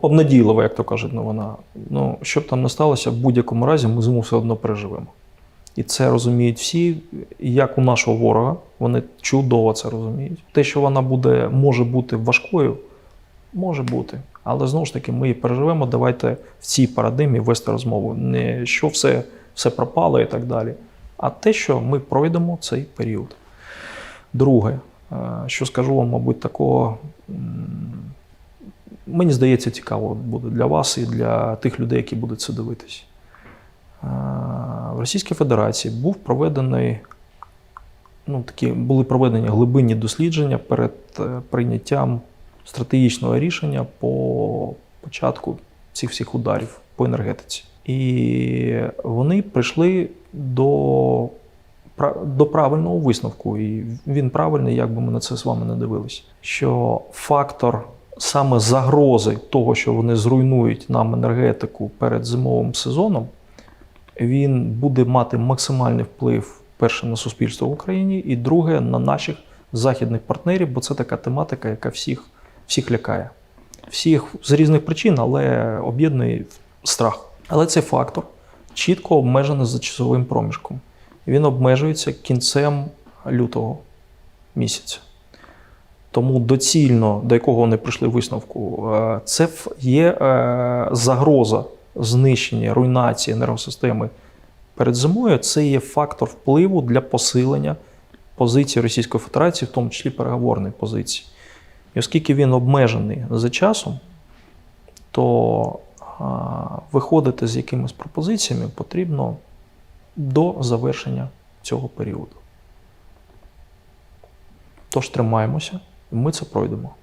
Обнадійлива, як то кажуть, новина. Ну, що б там не сталося, в будь-якому разі ми зиму все одно переживемо. І це розуміють всі, як у нашого ворога, вони чудово це розуміють. Те, що вона буде, може бути важкою, може бути. Але знову ж таки, ми її переживемо. Давайте в цій парадигмі вести розмову. Не що все, все пропало і так далі, а те, що ми пройдемо цей період. Друге, е, що скажу вам, мабуть, такого. Мені здається, цікаво буде для вас і для тих людей, які будуть це дивитись. В Російській Федерації був проведений, ну, такі, були проведені глибинні дослідження перед е, прийняттям стратегічного рішення по початку цих всіх ударів по енергетиці. І вони прийшли до, до правильного висновку. І він правильний, як би ми на це з вами не дивились, що фактор саме загрози того, що вони зруйнують нам енергетику перед зимовим сезоном, він буде мати максимальний вплив перше на суспільство в Україні, і друге на наших західних партнерів, бо це така тематика, яка всіх, всіх лякає. Всіх з різних причин, але об'єднує страх. Але цей фактор чітко обмежений за часовим проміжком. Він обмежується кінцем лютого місяця. Тому доцільно, до якого вони прийшли висновку, е, це є е, загроза знищення, руйнації енергосистеми перед зимою. Це є фактор впливу для посилення позиції Російської Федерації, в тому числі переговорної позиції. І оскільки він обмежений за часом, то виходити з якимись пропозиціями потрібно до завершення цього періоду. Тож тримаємося, ми це пройдемо.